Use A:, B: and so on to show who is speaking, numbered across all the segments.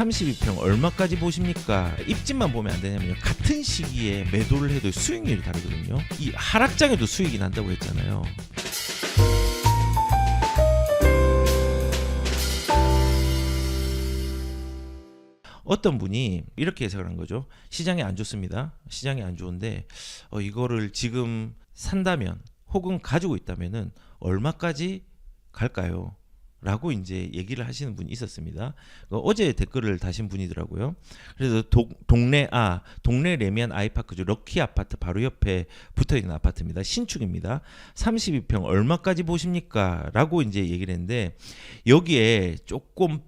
A: 32평 얼마까지 보십니까? 입지만 보면 안 되냐면요. 같은 시기에 매도를 해도 수익률이 다르거든요. 이 하락장에도 수익이 난다고 했잖아요. 어떤 분이 이렇게 해석을 한 거죠. 시장이 안 좋습니다. 시장이 안 좋은데 어, 이거를 지금 산다면 혹은 가지고 있다면은 얼마까지 갈까요? 라고 이제 얘기를 하시는 분이 있었습니다. 어, 어제 댓글을 다신 분이더라고요. 그래서 도- 동네 아 동네 레미안 아이파크죠 럭키 아파트 바로 옆에 붙어 있는 아파트입니다. 신축입니다. 32평 얼마까지 보십니까?라고 이제 얘기를 했는데 여기에 조금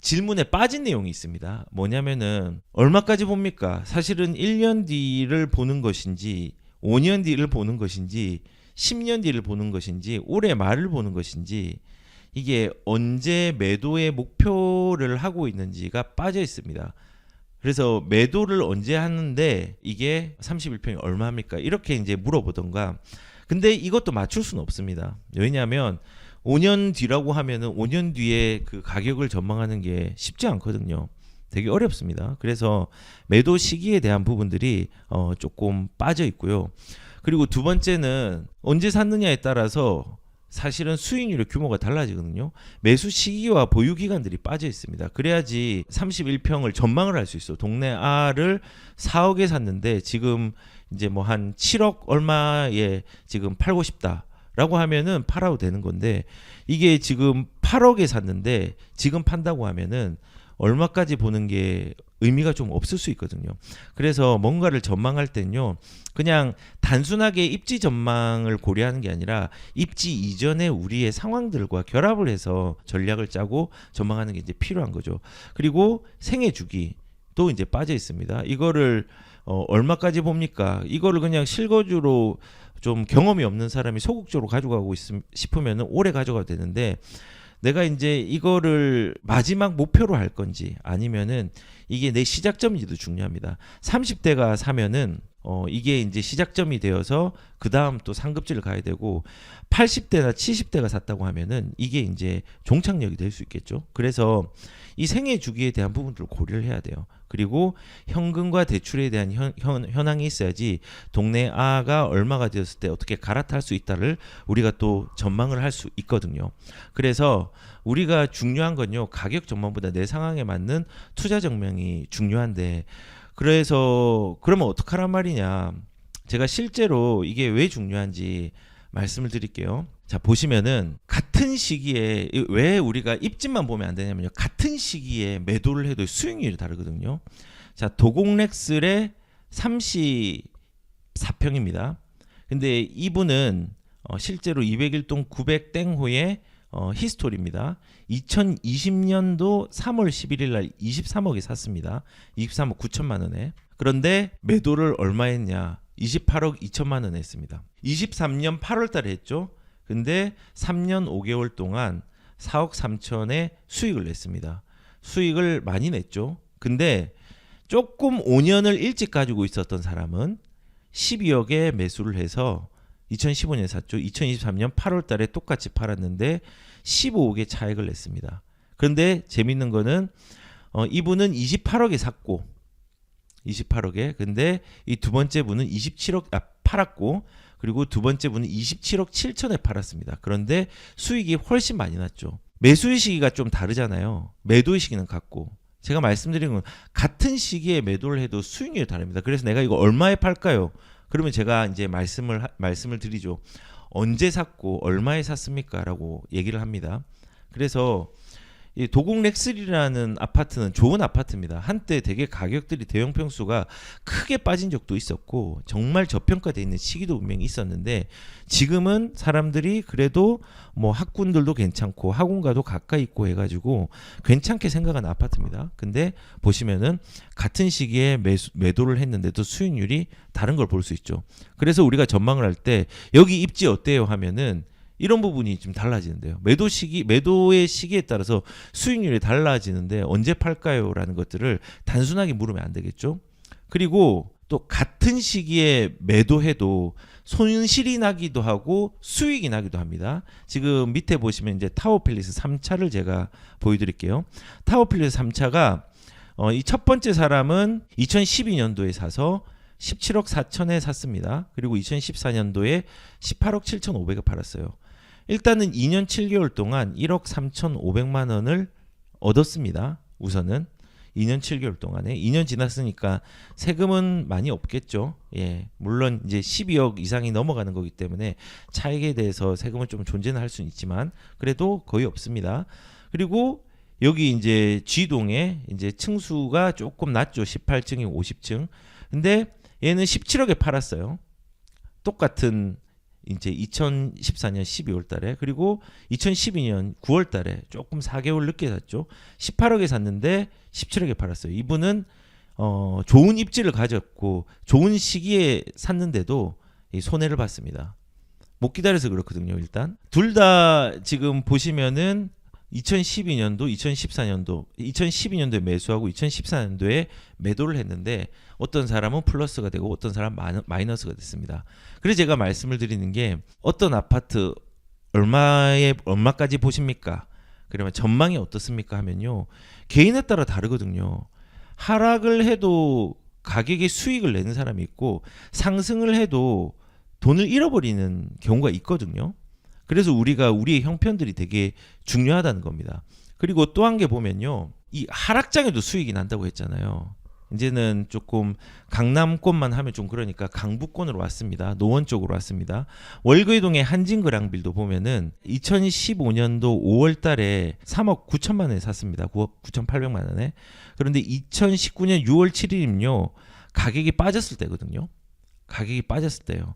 A: 질문에 빠진 내용이 있습니다. 뭐냐면은 얼마까지 봅니까? 사실은 1년 뒤를 보는 것인지 5년 뒤를 보는 것인지 10년 뒤를 보는 것인지 올해 말을 보는 것인지 이게 언제 매도의 목표를 하고 있는지가 빠져 있습니다. 그래서 매도를 언제 하는데 이게 31평이 얼마입니까? 이렇게 이제 물어보던가. 근데 이것도 맞출 수는 없습니다. 왜냐하면 5년 뒤라고 하면은 5년 뒤에 그 가격을 전망하는 게 쉽지 않거든요. 되게 어렵습니다. 그래서 매도 시기에 대한 부분들이 어 조금 빠져 있고요. 그리고 두 번째는 언제 샀느냐에 따라서 사실은 수익률의 규모가 달라지거든요. 매수 시기와 보유 기간들이 빠져 있습니다. 그래야지 31평을 전망을 할 수 있어. 동네 R을 4억에 샀는데 지금 이제 뭐 한 7억 얼마에 지금 팔고 싶다. 라고 하면은 팔아도 되는 건데 이게 지금 8억에 샀는데 지금 판다고 하면은 얼마까지 보는 게 의미가 좀 없을 수 있거든요. 그래서 뭔가를 전망할 때는요. 그냥 단순하게 입지 전망을 고려하는 게 아니라 입지 이전에 우리의 상황들과 결합을 해서 전략을 짜고 전망하는 게 이제 필요한 거죠. 그리고 생애 주기도 이제 빠져 있습니다. 이거를 어, 얼마까지 봅니까? 이거를 그냥 실거주로 좀 경험이 없는 사람이 소극적으로 가져가고 싶으면 오래 가져가도 되는데 내가 이제 이거를 마지막 목표로 할 건지 아니면은 이게 내 시작점인지도 중요합니다. 30대가 사면은 어 이게 이제 시작점이 되어서 그 다음 또 상급지를 가야 되고 80대나 70대가 샀다고 하면은 이게 이제 종착역이 될 수 있겠죠. 그래서 이 생애 주기에 대한 부분들을 고려를 해야 돼요. 그리고 현금과 대출에 대한 현, 현, 현황이 있어야지 동네 아가 얼마가 되었을 때 어떻게 갈아탈 수 있다를 우리가 또 전망을 할 수 있거든요. 그래서 우리가 중요한 건요 가격 전망보다 내 상황에 맞는 투자 정명이 중요한데 그래서 그러면 어떡하란 말이냐 제가 실제로 이게 왜 중요한지 말씀을 드릴게요. 자 보시면은 같은 시기에 이- 왜 우리가 입지만 보면 안 되냐면요 같은 시기에 매도를 해도 수익률이 다르거든요. 자 도공렉슬의 34평입니다. 근데 이분은 어, 실제로 201동 900 땡호의 어, 히스토리입니다. 2020년도 3월 11일 날 23억에 샀습니다. 23억 9천만 원에. 그런데 매도를 얼마 했냐? 28억 2천만 원에 했습니다. 23년 8월 달에 했죠. 근데 3년 5개월 동안 4억 3천의 수익을 냈습니다. 수익을 많이 냈죠. 근데 조금 5년을 일찍 가지고 있었던 사람은 12억에 매수를 해서 2015년에 샀죠. 2023년 8월 달에 똑같이 팔았는데 15억의 차익을 냈습니다. 그런데 재밌는 거는 어, 이분은 28억에 샀고 28억에 근데 이 두 번째 분은 27억 아 팔았고 그리고 두 번째 분은 27억 7천에 팔았습니다. 그런데 수익이 훨씬 많이 났죠. 매수의 시기가 좀 다르잖아요. 매도의 시기는 같고 제가 말씀드린 건 같은 시기에 매도를 해도 수익률이 다릅니다. 그래서 내가 이거 얼마에 팔까요? 그러면 제가 이제 말씀을 하- 말씀을 드리죠. 언제 샀고 얼마에 샀습니까?라고 얘기를 합니다. 그래서 이 도곡 렉슬이라는 아파트는 좋은 아파트입니다. 한때 되게 가격들이 대형 평수가 크게 빠진 적도 있었고 정말 저평가돼 있는 시기도 분명히 있었는데 지금은 사람들이 그래도 뭐 학군들도 괜찮고 학원가도 가까이 있고 해가지고 괜찮게 생각하는 아파트입니다. 근데 보시면은 같은 시기에 매수, 매도를 했는데도 수익률이 다른 걸 볼 수 있죠. 그래서 우리가 전망을 할 때 여기 입지 어때요 하면은 이런 부분이 좀 달라지는데요. 매도 시기, 매도의 시기에 따라서 수익률이 달라지는데 언제 팔까요?라는 것들을 단순하게 물으면 안 되겠죠. 그리고 또 같은 시기에 매도해도 손실이 나기도 하고 수익이 나기도 합니다. 지금 밑에 보시면 이제 타워필리스 3차를 제가 보여드릴게요. 타워필리스 3차가 어, 이 첫 번째 사람은 2012년도에 사서 17억 4천에 샀습니다. 그리고 2014년도에 18억 7천5백에 팔았어요. 일단은 2년 7개월 동안 1억 3천5백만 원을 얻었습니다. 우선은 2년 7개월 동안에 2년 지났으니까 세금은 많이 없겠죠. 예. 물론 이제 12억 이상이 넘어가는 거기 때문에 차익에 대해서 세금은 좀 존재는 할 수는 있지만 그래도 거의 없습니다. 그리고 여기 이제 G동에 이제 층수가 조금 낮죠. 18층이 50층. 근데 얘는 17억에 팔았어요. 똑같은 이제 2014년 12월 달에 그리고 2012년 9월 달에 조금 4개월 늦게 샀죠. 18억에 샀는데 17억에 팔았어요. 이분은 어 좋은 입지를 가졌고 좋은 시기에 샀는데도 이 손해를 봤습니다. 못 기다려서 그렇거든요, 일단. 둘 다 지금 보시면은 2012년도, 2014년도, 2012년도에 매수하고 2014년도에 매도를 했는데 어떤 사람은 플러스가 되고 어떤 사람은 마이너- 마이너스가 됐습니다. 그래서 제가 말씀을 드리는 게 어떤 아파트 얼마에 얼마까지 보십니까? 그러면 전망이 어떻습니까 하면요. 개인에 따라 다르거든요. 하락을 해도 가격에 수익을 내는 사람이 있고 상승을 해도 돈을 잃어버리는 경우가 있거든요. 그래서 우리가 우리의 형편들이 되게 중요하다는 겁니다. 그리고 또한개 보면요. 이 하락장에도 수익이 난다고 했잖아요. 이제는 조금 강남권만 하면 좀 그러니까 강북권으로 왔습니다. 노원 쪽으로 왔습니다. 월거이동의 한진그랑빌도 보면은 2015년도 5월 달에 3억 9천만 원에 샀습니다. 9억 9,800만 원에. 그런데 2019년 6월 7일이면요. 가격이 빠졌을 때거든요. 가격이 빠졌을 때요.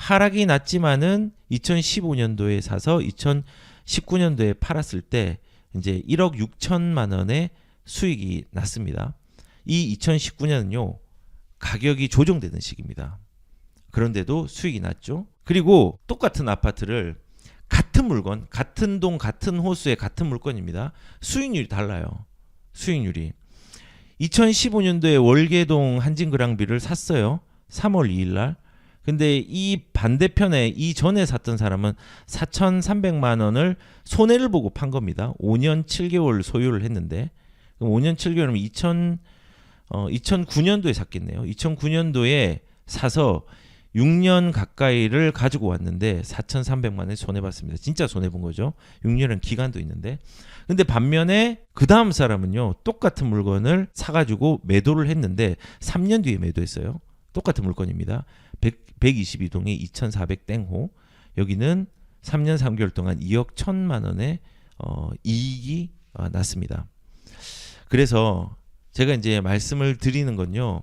A: 하락이 났지만은 2015년도에 사서 2019년도에 팔았을 때 이제 1억 6천만 원의 수익이 났습니다. 이 2019년은요. 가격이 조정되는 시기입니다. 그런데도 수익이 났죠. 그리고 똑같은 아파트를 같은 물건, 같은 동, 같은 호수의 같은 물건입니다. 수익률이 달라요. 수익률이. 2015년도에 월계동 한진그랑비를 샀어요. 3월 2일 날. 근데 이 반대편에 이 전에 샀던 사람은 4,300만 원을 손해를 보고 판 겁니다. 5년 7개월 소유를 했는데 그럼 5년 7개월이면 2000 어, 2009년도에 샀겠네요. 2009년도에 사서 6년 가까이를 가지고 왔는데 4,300만 원에 손해 봤습니다. 진짜 손해 본 거죠. 6년은 기간도 있는데. 근데 반면에 그 다음 사람은요. 똑같은 물건을 사 가지고 매도를 했는데 3년 뒤에 매도했어요. 똑같은 물건입니다. 100, 122동에 2,400 땡호. 여기는 3년 3개월 동안 2억 1천만 원의 어, 이익이 어, 났습니다. 그래서 제가 이제 말씀을 드리는 건요.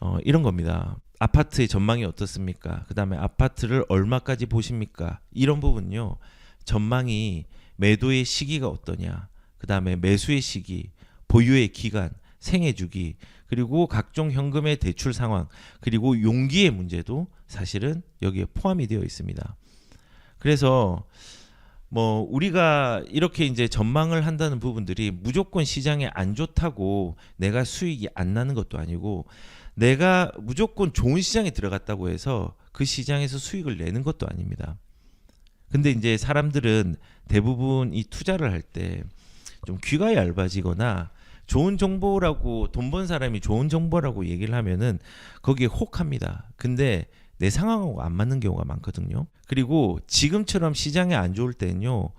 A: 어, 이런 겁니다. 아파트의 전망이 어떻습니까? 그 다음에 아파트를 얼마까지 보십니까? 이런 부분요. 전망이 매도의 시기가 어떠냐? 그 다음에 매수의 시기, 보유의 기간, 생애 주기, 그리고 각종 현금의 대출 상황, 그리고 용기의 문제도 사실은 여기에 포함이 되어 있습니다. 그래서 뭐 우리가 이렇게 이제 전망을 한다는 부분들이 무조건 시장에 안 좋다고 내가 수익이 안 나는 것도 아니고 내가 무조건 좋은 시장에 들어갔다고 해서 그 시장에서 수익을 내는 것도 아닙니다. 근데 이제 사람들은 대부분 이 투자를 할 때 좀 귀가 얇아지거나 좋은 정보라고 돈 번 사람이 좋은 정보라고 얘기를 하면은 거기에 혹합니다. 근데 내 상황하고 안 맞는 경우가 많거든요. 그리고 지금처럼 시장이 안 좋을 때는요.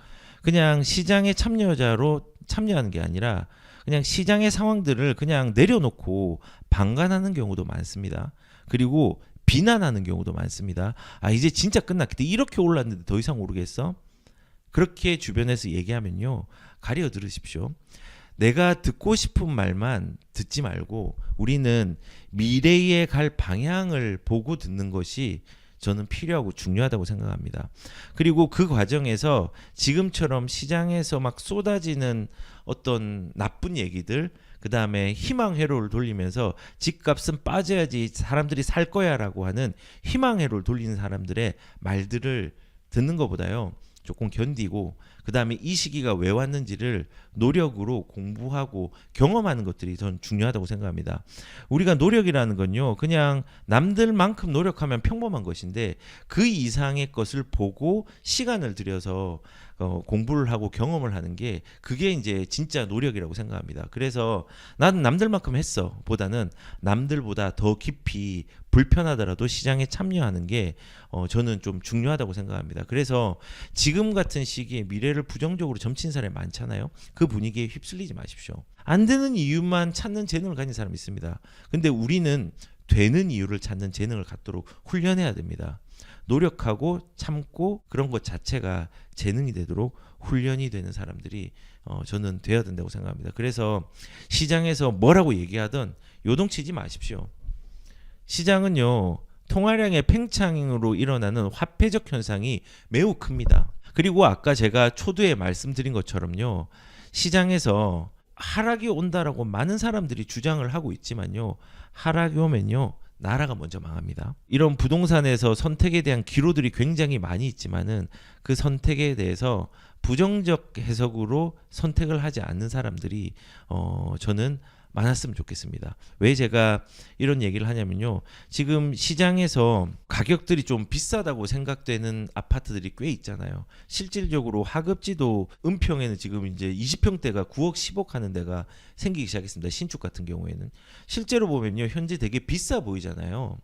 A: 그냥 시장의 참여자로 참여하는 게 아니라 그냥 시장의 상황들을 그냥 내려놓고 방관하는 경우도 많습니다. 그리고 비난하는 경우도 많습니다. 아 이제 진짜 끝났겠다. 이렇게 올랐는데 더 이상 오르겠어? 그렇게 주변에서 얘기하면요. 가려 들으십시오. 내가 듣고 싶은 말만 듣지 말고 우리는 미래에 갈 방향을 보고 듣는 것이 저는 필요하고 중요하다고 생각합니다. 그리고 그 과정에서 지금처럼 시장에서 막 쏟아지는 어떤 나쁜 얘기들, 그 다음에 희망 회로를 돌리면서 집값은 빠져야지 사람들이 살 거야 라고 하는 희망 회로를 돌리는 사람들의 말들을 듣는 것보다요. 조금 견디고 그 그다음에 이 시기가 왜 왔는지를 노력으로 공부하고 경험하는 것들이 전 중요하다고 생각합니다. 우리가 노력이라는 건요. 그냥 남들만큼 노력하면 평범한 것인데 그 이상의 것을 보고 시간을 들여서 어, 공부를 하고 경험을 하는 게 그게 이제 진짜 노력이라고 생각합니다. 그래서 나는 남들만큼 했어 보다는 남들보다 더 깊이 불편하더라도 시장에 참여하는 게 어, 저는 좀 중요하다고 생각합니다. 그래서 지금 같은 시기에 미래를 부정적으로 점친 사람이 많잖아요. 그 분위기에 휩쓸리지 마십시오. 안 되는 이유만 찾는 재능을 가진 사람이 있습니다. 근데 우리는 되는 이유를 찾는 재능을 갖도록 훈련해야 됩니다. 노력하고 참고 그런 것 자체가 재능이 되도록 훈련이 되는 사람들이 어, 저는 돼야 된다고 생각합니다. 그래서 시장에서 뭐라고 얘기하든 요동치지 마십시오. 시장은요 통화량의 팽창으로 일어나는 화폐적 현상이 매우 큽니다. 그리고 아까 제가 초두에 말씀드린 것처럼요 시장에서 하락이 온다라고 많은 사람들이 주장을 하고 있지만요 하락이 오면요 나라가 먼저 망합니다. 이런 부동산에서 선택에 대한 기로들이 굉장히 많이 있지만은 그 선택에 대해서 부정적 해석으로 선택을 하지 않는 사람들이 어 저는 많았으면 좋겠습니다. 왜 제가 이런 얘기를 하냐면요. 지금 시장에서 가격들이 좀 비싸다고 생각되는 아파트들이 꽤 있잖아요. 실질적으로 하급지도 은평에는 지금 이제 20평대가 9억 10억 하는 데가 생기기 시작했습니다. 신축 같은 경우에는 실제로 보면요. 현재 되게 비싸 보이잖아요.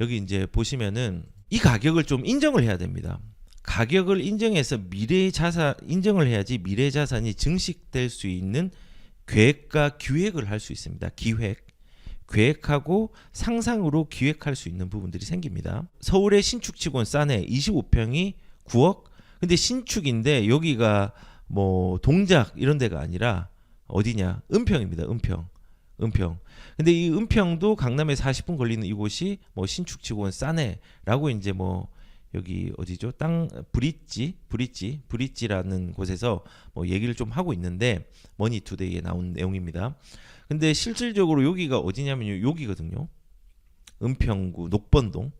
A: 여기 이제 보시면은 이 가격을 좀 인정을 해야 됩니다. 가격을 인정해서 미래 자산 인정을 해야지 미래 자산이 증식될 수 있는 계획과 기획을 할 수 있습니다. 기획. 계획하고 상상으로 기획할 수 있는 부분들이 생깁니다. 서울의 신축치고는 싸네. 25평이 9억. 근데 신축인데 여기가 뭐 동작 이런 데가 아니라 어디냐? 은평입니다. 은평. 은평. 근데 이 은평도 강남에 40분 걸리는 이곳이 뭐 신축치고는 싸네라고 이제 뭐 여기 어디죠? 땅 브릿지, 브릿지, 브릿지라는 곳에서 뭐 얘기를 좀 하고 있는데 머니투데이에 나온 내용입니다. 근데 실질적으로 여기가 어디냐면요. 여기거든요. 은평구 녹번동.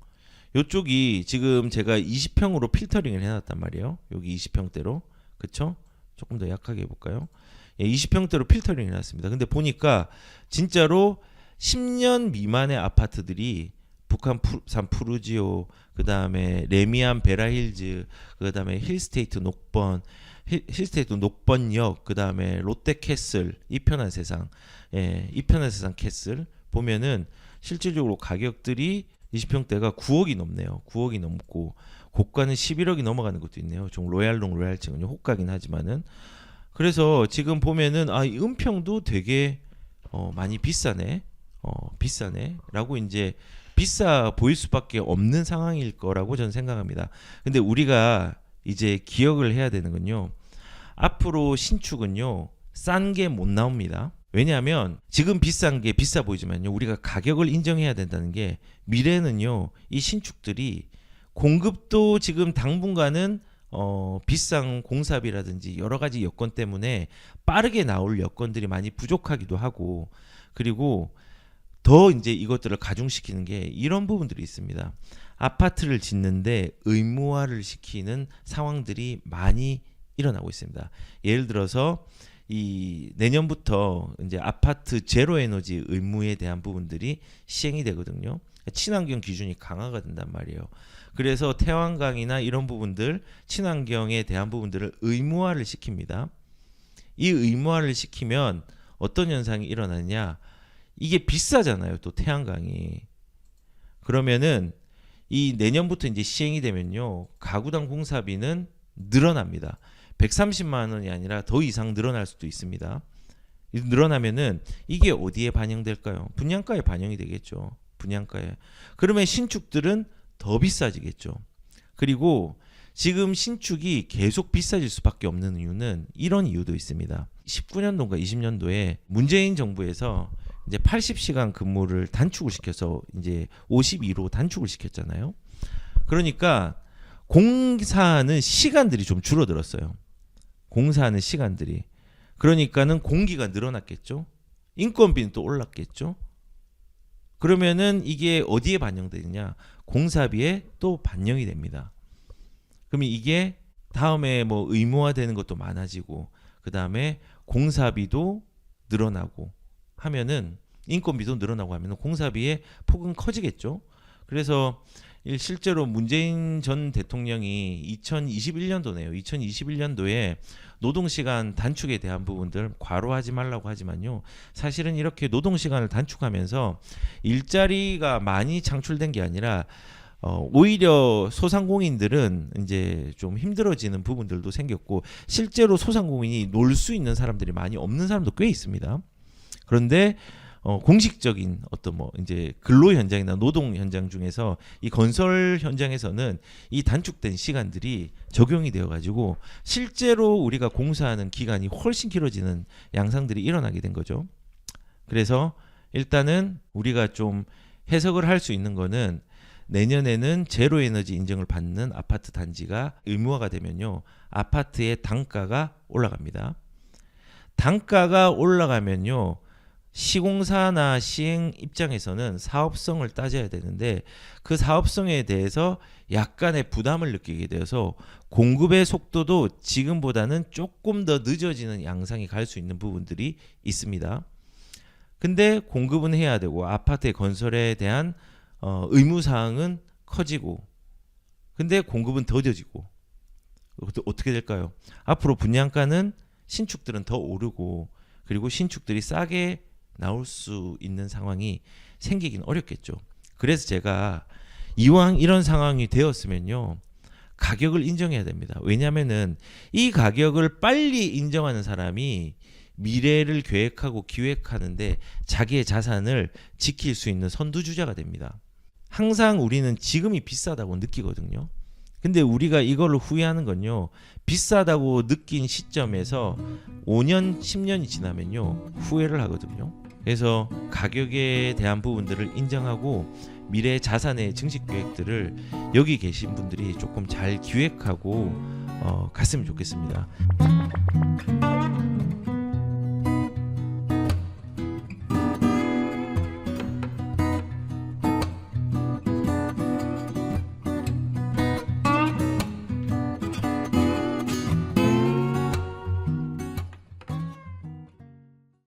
A: 요쪽이 지금 제가 20평으로 필터링을 해놨단 말이에요. 여기 20평대로. 그쵸? 조금 더 약하게 해볼까요? 예, 20평대로 필터링을 해놨습니다. 근데 보니까 진짜로 10년 미만의 아파트들이 북한산 푸르지오, 그 다음에 레미안 베라힐즈, 그 다음에 힐스테이트 녹번, 힐, 힐스테이트 녹번역, 그 다음에 롯데캐슬, 이편한 세상, 예, 이편한 세상 캐슬 보면은 실질적으로 가격들이 20평대가 9억이 넘네요. 9억이 넘고 고가는 11억이 넘어가는 것도 있네요. 좀 로얄롱 로얄층은요 호가긴 하지만은 그래서 지금 보면은 아, 이 은평도 되게 어, 많이 비싸네. 어, 비싸네라고 이제 비싸 보일 수밖에 없는 상황일 거라고 저는 생각합니다. 근데 우리가 이제 기억을 해야 되는 건요. 앞으로 신축은요. 싼 게 못 나옵니다. 왜냐하면 지금 비싼 게 비싸 보이지만요. 우리가 가격을 인정해야 된다는 게 미래는요. 이 신축들이 공급도 지금 당분간은 어, 비싼 공사비라든지 여러 가지 여건 때문에 빠르게 나올 여건들이 많이 부족하기도 하고 그리고 더 이제 이것들을 가중시키는 게 이런 부분들이 있습니다. 아파트를 짓는데 의무화를 시키는 상황들이 많이 일어나고 있습니다. 예를 들어서 이 내년부터 이제 아파트 제로 에너지 의무에 대한 부분들이 시행이 되거든요. 친환경 기준이 강화가 된단 말이에요. 그래서 태양광이나 이런 부분들 친환경에 대한 부분들을 의무화를 시킵니다. 이 의무화를 시키면 어떤 현상이 일어나냐? 이게 비싸잖아요. 또 태양광이. 그러면은 이 내년부터 이제 시행이 되면요. 가구당 공사비는 늘어납니다. 130만 원이 아니라 더 이상 늘어날 수도 있습니다. 늘어나면은 이게 어디에 반영될까요? 분양가에 반영이 되겠죠. 분양가에. 그러면 신축들은 더 비싸지겠죠. 그리고 지금 신축이 계속 비싸질 수밖에 없는 이유는 이런 이유도 있습니다. 19년도인가 20년도에 문재인 정부에서 이제 80시간 근무를 단축을 시켜서 이제 52로 단축을 시켰잖아요. 그러니까 공사하는 시간들이 좀 줄어들었어요. 공사하는 시간들이. 그러니까는 공기가 늘어났겠죠. 인건비는 또 올랐겠죠. 그러면은 이게 어디에 반영되느냐? 공사비에 또 반영이 됩니다. 그러면 이게 다음에 뭐 의무화되는 것도 많아지고 그 다음에 공사비도 늘어나고 하면은 인건비도 늘어나고 하면은 공사비의 폭은 커지겠죠. 그래서 일- 실제로 문재인 전 대통령이 2021년도네요. 2021년도에 노동 시간 단축에 대한 부분들 과로하지 말라고 하지만요. 사실은 이렇게 노동 시간을 단축하면서 일자리가 많이 창출된 게 아니라 어, 오히려 소상공인들은 이제 좀 힘들어지는 부분들도 생겼고 실제로 소상공인이 놀 수 있는 사람들이 많이 없는 사람도 꽤 있습니다. 그런데 어, 공식적인 어떤 뭐 이제 근로 현장이나 노동 현장 중에서 이 건설 현장에서는 이 단축된 시간들이 적용이 되어 가지고 실제로 우리가 공사하는 기간이 훨씬 길어지는 양상들이 일어나게 된 거죠. 그래서 일단은 우리가 좀 해석을 할 수 있는 거는 내년에는 제로 에너지 인증을 받는 아파트 단지가 의무화가 되면요. 아파트의 단가가 올라갑니다. 단가가 올라가면요. 시공사나 시행 입장에서는 사업성을 따져야 되는데 그 사업성에 대해서 약간의 부담을 느끼게 되어서 공급의 속도도 지금보다는 조금 더 늦어지는 양상이 갈 수 있는 부분들이 있습니다. 근데 공급은 해야 되고 아파트의 건설에 대한 어, 의무 사항은 커지고 근데 공급은 더뎌지고 어떠- 어떻게 될까요? 앞으로 분양가는 신축들은 더 오르고 그리고 신축들이 싸게 나올 수 있는 상황이 생기긴 어렵겠죠. 그래서 제가 이왕 이런 상황이 되었으면요. 가격을 인정해야 됩니다. 왜냐하면은 이 가격을 빨리 인정하는 사람이 미래를 계획하고 기획하는데 자기의 자산을 지킬 수 있는 선두주자가 됩니다. 항상 우리는 지금이 비싸다고 느끼거든요. 근데 우리가 이걸로 후회하는 건요. 비싸다고 느낀 시점에서 5년, 10년이 지나면요. 후회를 하거든요. 그래서 가격에 대한 부분들을 인정하고 미래 자산의 증식 계획들을 여기 계신 분들이 조금 잘 기획하고 어, 갔으면 좋겠습니다.